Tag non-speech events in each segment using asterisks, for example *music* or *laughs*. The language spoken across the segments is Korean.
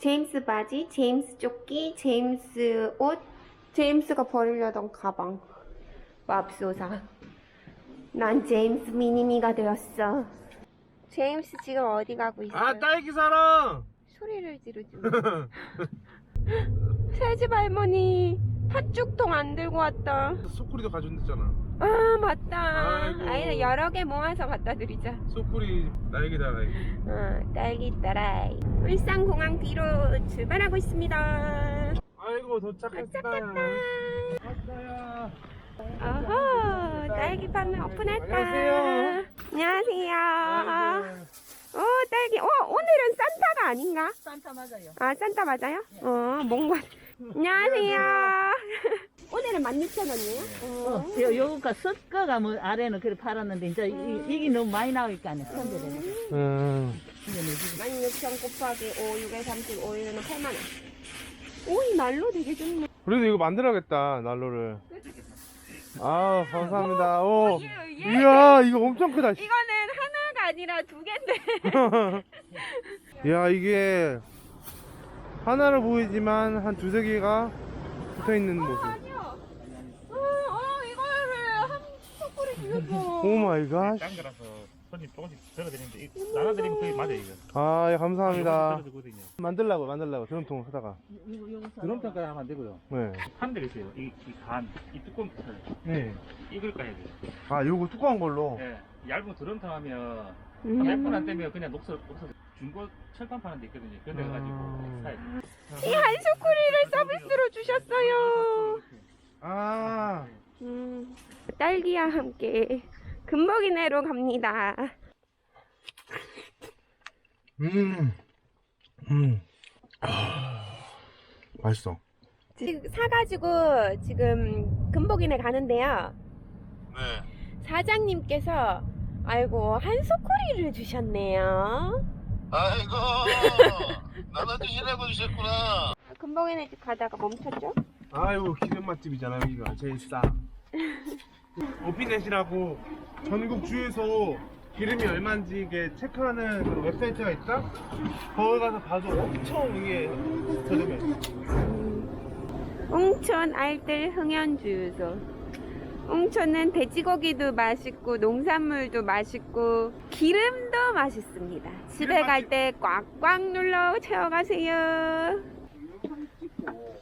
제임스 바지, 제임스 조끼, 제임스 옷, 제임스가 버리려던 가방. 맙소사. 난 제임스 미니미가 되었어. 제임스 지금 어디 가고 있어? 아 딸기 사랑 소리를 지르지. 마. *laughs* 새집 할머니 팥죽통 안 들고 왔다. 소쿠리도 가져온댔잖아 아 맞다. 아이고. 아이 여러 개 모아서 갖다 드리자. 소쿠리 딸기다 딸기 어, 딸기 따라이. 울산공항 뒤로 출발하고 있습니다. 아이고 도착했다 왔다야 어허, 딸기 판매 오픈했다. 안녕하세요. 안녕하세요. 오, 딸기. 어, 오늘은 산타가 아닌가? 산타 맞아요. 아, 산타 맞아요? 어, 뭔가. *laughs* 안녕하세요. 오늘은 16,000원이에요? 어, 요, 요가 섞어가 뭐 아래는 그래 팔았는데 이제 이, 이게 너무 많이 나오니까 안 해. 선별해. 음. 16,000 곱하기 5, 6에 30, 5일은 8만원. 오이 날로 되게 좋네. 그래도 이거 만들어야겠다 난로를 *laughs* 아 감사합니다 오 예, 예. 이야 이거 엄청 크다 씨. 이거는 하나가 아니라 두 개인데. *laughs* 야 이게 하나로 보이지만 한 두세 개가 붙어 있는 모습 아니요. 어, 어, 이거를 한 소쿠리 주셨어. 오 마이 갓. 딴 거라서 손님 조금씩 들어드리는데 이- 나눠드리면 그게 맞아요 이거 아, 예, 감사합니다. 만들라고, 만들라고. 드럼통 하다가. 드럼탕까지 하면 안 되고요 네. 하는 데가 있어요 이간이 뚜껑 있어요 네. 이걸 까야 돼요 아, 요거 두꺼운 걸로. 예 얇은 드럼탕 하면 음. 몇분안 되면 그냥 녹슬 녹슬 중고 철판 파는 데 있거든요 그런 데 가가지고 음. 사야 돼요 이한 소쿠리를 서비스로 주셨어요. 아. 음, 딸기와 함께 금복이네로 갑니다. 음. 음. 아, 맛있어. 지금 사가지고 지금 금복이네 가는데요. 네. 사장님께서 아이고 한 소쿠리를 주셨네요. 아이고, 나한테 일하고 있었구나. 금복이네 집 가다가 멈췄죠? 아유, 기름 맛집이잖아, 여기가. 제일 싸. 오피넷이라고 전국 주유소 기름이 얼마인지 이게 체크하는 그 웹사이트가 있다? 거기 가서 봐도 엄청 이게 저렴해. 웅천 알뜰 흥현주유소. 웅천은 돼지고기도 맛있고 농산물도 맛있고 기름도 맛있습니다. 집에 갈 때 꽉꽉 눌러 채워가세요.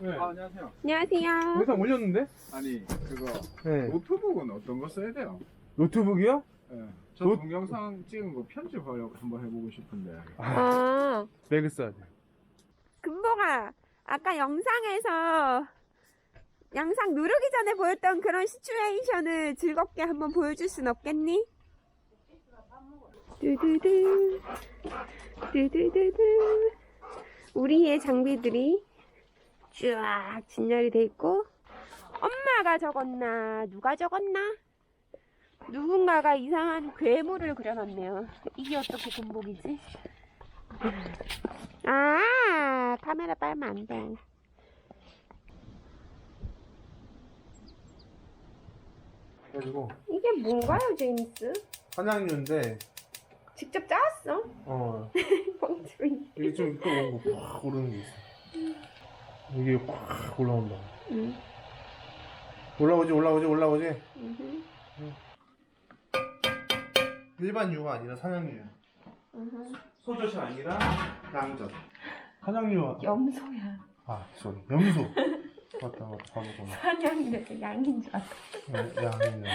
네. 아, 안녕하세요. 안녕하세요. 영상 올렸는데? 아니 그거 네. 노트북은 어떤 거 써야 돼요? 노트북이요? 예. 저 노- 동영상 찍은 거 편집하려고 한번 해보고 싶은데. 아, 맥을 써야 돼. 금복아, 아까 영상에서 영상 누르기 전에 보였던 그런 시츄에이션을 즐겁게 한번 보여줄 순 없겠니? 두두두, 두두두두. 우리의 장비들이 쫙 진열이 돼 있고, 엄마가 적었나, 누가 적었나? 누군가가 이상한 괴물을 그려놨네요. 이게 어떻게 금복이지? 아, 카메라 빨면 안 돼. 그래가지고 이게 뭔가요, 제임스? 한양유인데 직접 짜왔어? 어 *laughs* 이게 좀확 오르는 게 있어. 이게 확 올라온다. 응. 올라오지 올라오지 올라오지. 음. 일반 유가 아니라 산양유. 음. 소젖이 아니라 양젖. 산양유. 염소야. 아 쏘리 염소. 맞다 맞다 바보구나. 한양이래서 양인 줄 알았어. 네, 양이네.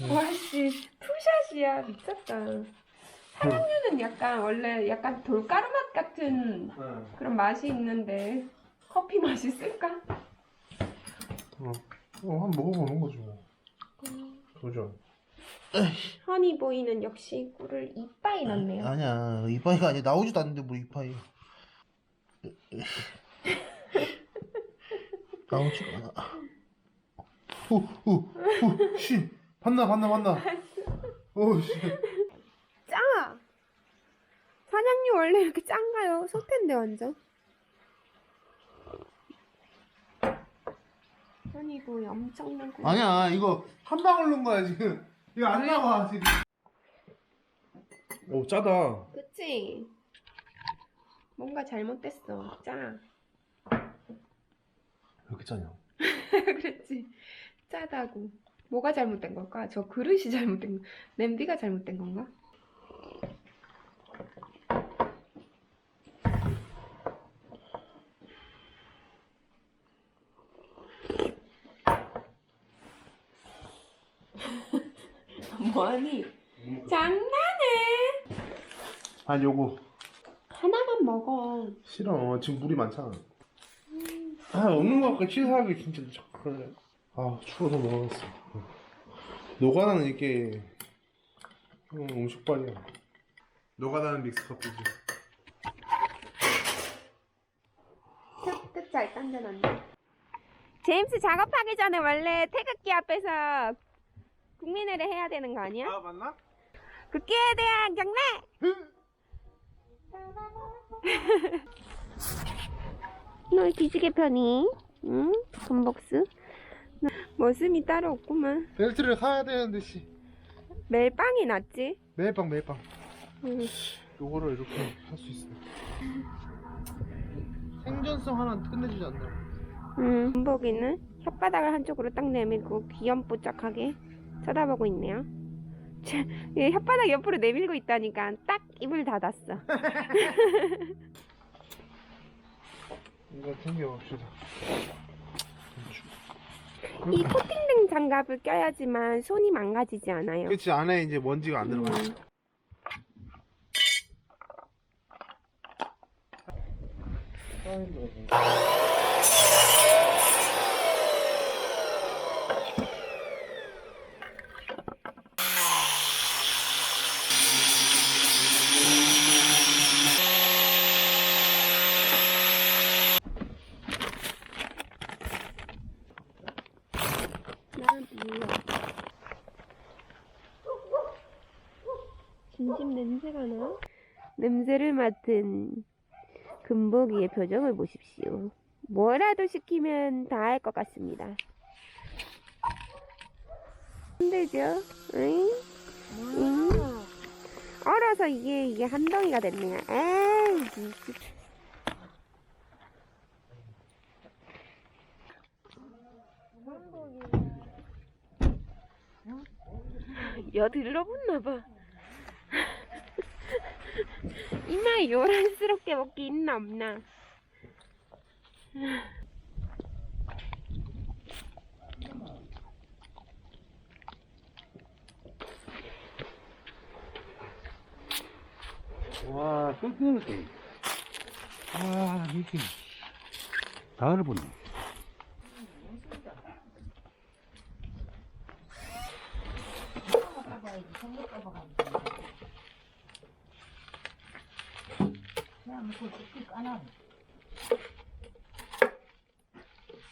음. 와씨, 투샷이야. 미쳤다. 한양유는 약간 원래 약간 돌가루 맛 같은 응. 그런 맛이 있는데 커피 맛이 쓸까? 어, 어, 한번 먹어보는 거지 뭐. 도전. 허니보이는 역시 꿀을 이빠이 넣네요. 아니야 이파이가 아니야 나오지도 않는데 뭐 이파이 *laughs* 나오지가 않아 오오오씨 봤나 봤나 봤나. *laughs* 오씨. 짜! 산양유 원래 이렇게 소텐데 완전. 허니보이 엄청난 꿀. 아니야 이거 한 방울 넣은 거야 지금. 이거 안 나와 지금. 오 짜다. 그치? 뭔가 잘못됐어. 짜. 왜 이렇게 짜냐? *laughs* 그랬지. 짜다고. 뭐가 잘못된 걸까? 저 그릇이 잘못된 거. 냄비가 잘못된 건가? 뭐하니? 장난해. 아 요거 하나만 먹어. 싫어 지금 물이 많잖아 아 없는 거 같고 치사하게 진짜 그래 아 추워서 먹어봤어 노가다는 이게 음, 음식빨이야 노가다는 믹스커피지 끝잘 던져놨네. 제임스 작업하기 전에 원래 태극기 앞에서 국민회를 해야 되는 거 아니야? 아 맞나? 국기에 대한 경례! *laughs* 널 뒤지게 편히, 응? 금복스? 머슴이 따로 없구만. 벨트를 사야 되는데 씨 멜빵이 낫지? 매일빵 응. 요거를 이렇게 할 수 있어 생존성 하나 끝내주지 않나 응. 금복이는 혓바닥을 한쪽으로 딱 내밀고 귀염뽀짝하게 쳐다보고 있네요. 쟤, 얘 혓바닥 옆으로 내밀고 있다니까 딱 입을 닫았어. *laughs* 이거 챙겨봅시다 이 코팅된 장갑을 껴야지만 손이 망가지지 않아요. 그치 안에 이제 먼지가 안 들어가 음. 나는 몰라. 진심 냄새가 나? 냄새를 맡은 금복이의 표정을 보십시오. 뭐라도 시키면 다 할 것 같습니다. 힘들죠? 응? 응? 얼어서 이게, 이게 한 덩이가 됐네요. 에이. 여 들러붙나봐. 이마에 요란스럽게 먹기 있나 없나? 와, 끊기는 아, 이게. 다을 보네.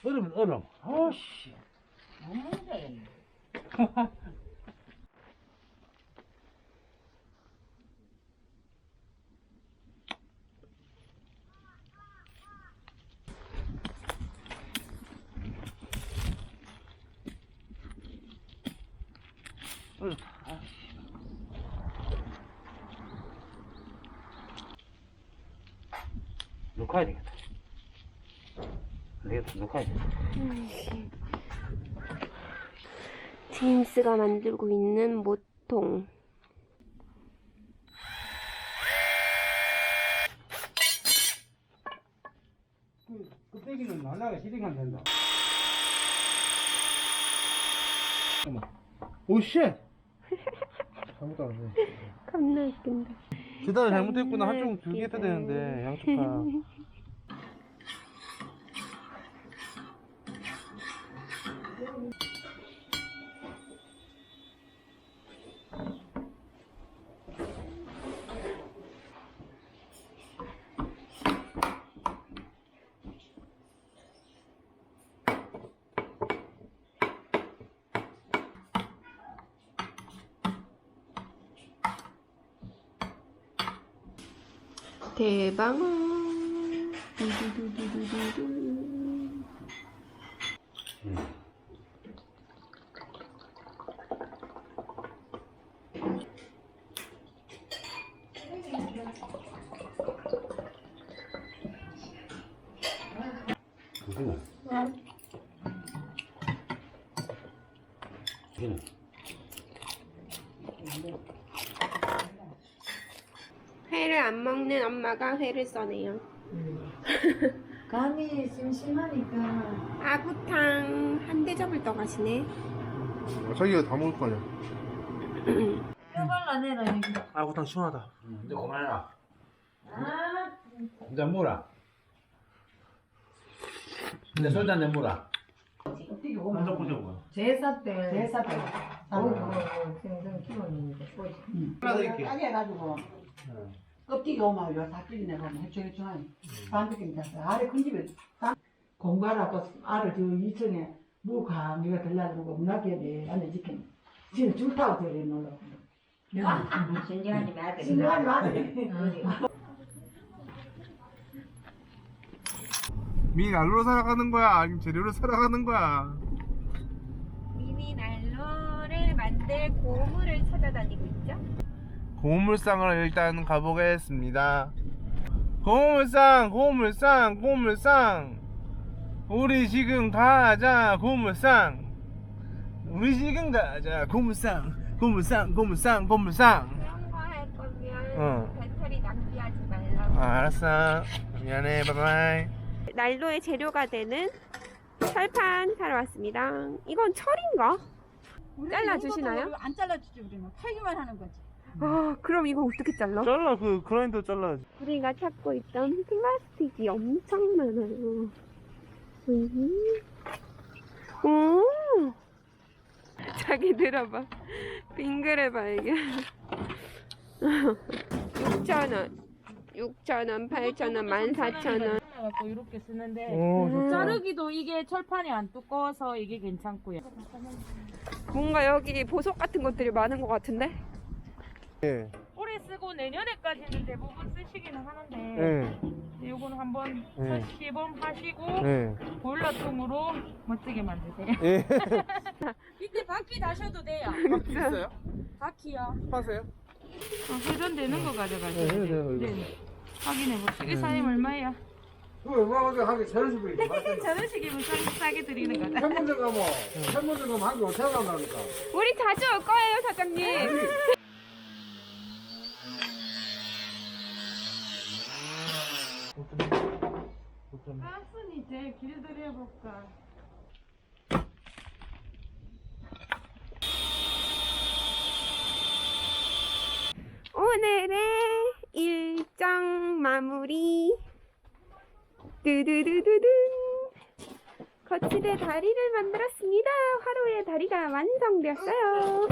얼음, 얼음. 아씨. *laughs* 녹 화해야 되겠다. 안 되겠다, 녹화해야 돼. 제임스가 만들고 있는 모통. 껍데기는 날라가 시딩하면 된다. 오씨 잘못 알았네 *laughs* 겁나 웃긴다. 계단을 잘못했구나. 한쪽 두개 했어야 되는데 양쪽 다 *laughs* 대방어 두두두두두두. 음. 음. 음. 엄마가 회를 써내요. 감이 심심하니까 아구탕 한 대접을 떠가시네. 아, 자기가 다 먹을 거 아니야. 뼈발라내라 여기 아구탕 시원하다. 이제 그만해라. 아 이제 물어. 이제 소주 한잔 물어. 보자 뭐야. 제사 때 제사 때 아이고 생선 기본인데 하나드릴게. 짜게 해가지고 껍데기 오면 요 닭들이 내가 해초해초하니 반죽입니다. 아래 큰 집에 공부하라고 알을 저 2층에 무 강의가 들려주고 문학교에 안에 지킨 지금 줄 타고 저리 놀러 신기하니 아들이 신기하니 아들이. 미니 난로로 살아가는 거야? 아니면 재료로 살아가는 거야? 미니 난로를 만들 고물을 찾아다니고 있죠. 고물상을 일단 가보겠습니다. 고물상, 고물상, 고물상. 우리 지금 가자, 고물상. 우리 지금 가자, 고물상, 고물상, 고물상, 고물상. 그런 거 할 거면 어. 배터리 낭비하지 말라고. 아, 알았어. 미안해, 바이바이. 난로의 재료가 되는 철판 사러 왔습니다. 이건 철인가? 잘라주시나요? 안 잘라주지 우리는 팔기만 하는 거지. 아, 그럼 이거 어떻게 잘라? 잘라, 그 그라인더 잘라. 우리가 찾고 있던 플라스틱이 엄청 많아요. 음. 오! 자기 들어봐. 빙그레 발견. 6,000원. 6,000원, 8,000원, 14,000원. 갖고 이렇게 쓰는데 오, 좋다. 자르기도 이게 철판이 안 두꺼워서 이게 괜찮고요. 뭔가 여기 보석 같은 것들이 많은 것 같은데? 예, 올해 쓰고 내년에까지는 대부분 쓰시기는 하는데 예, 요거는 한번 네. 시범 하시고 예. 보일러통으로 멋지게 만드세요. 예. *laughs* 이때 바퀴 다셔도 돼요. 있어요? 바퀴요. 파세요? 어, 회전되는 거 가져가세요. 네, 이거. 네. 확인해 보시고 이 사장님 얼마예요? 그거 얼마나 하기 저런 식으로 이렇게 저러시기면 싸- 싸게 드리는 거다. 천문점 가면 천문점 가면 한개 5천 원 나니까 우리 자주 올 거예요, 사장님. 가스니 제일 길들여 볼까? 오늘의 일정 마무리. 두두두두둔. 거치대 다리를 만들었습니다. 화로의 다리가 완성되었어요.